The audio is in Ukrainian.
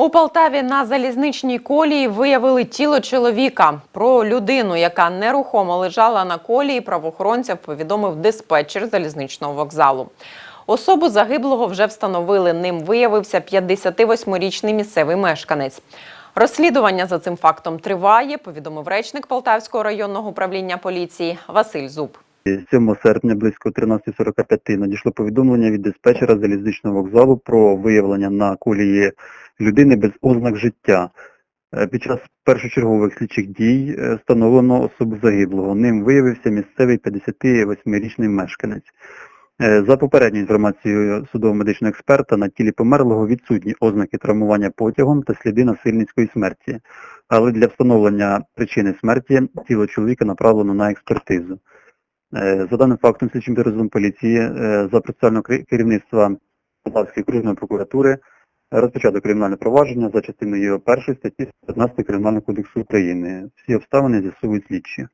У Полтаві на залізничній колії виявили тіло чоловіка. Про людину, яка нерухомо лежала на колії, правоохоронців повідомив диспетчер залізничного вокзалу. Особу загиблого вже встановили. Ним виявився 58-річний місцевий мешканець. Розслідування за цим фактом триває, повідомив речник Полтавського районного управління поліції Василь Зуб. 7 серпня близько 13.45 надійшло повідомлення від диспетчера залізничного вокзалу про виявлення на колії людини без ознак життя. Е, Під час першочергових слідчих дій е, встановлено особу загиблого. Ним виявився місцевий 58-річний мешканець. Е, За попередньою інформацією судово-медичного експерта, на тілі померлого відсутні ознаки травмування потягом та сліди насильницької смерті. Але для встановлення причини смерті тіло чоловіка направлено на експертизу. За даним фактом, слідчим підрозділом поліції за процесуального керівництва Полтавської окружної прокуратури розпочато кримінальне провадження за частиною 1 статті 15 Кримінального кодексу України. Всі обставини з'ясовують слідчі.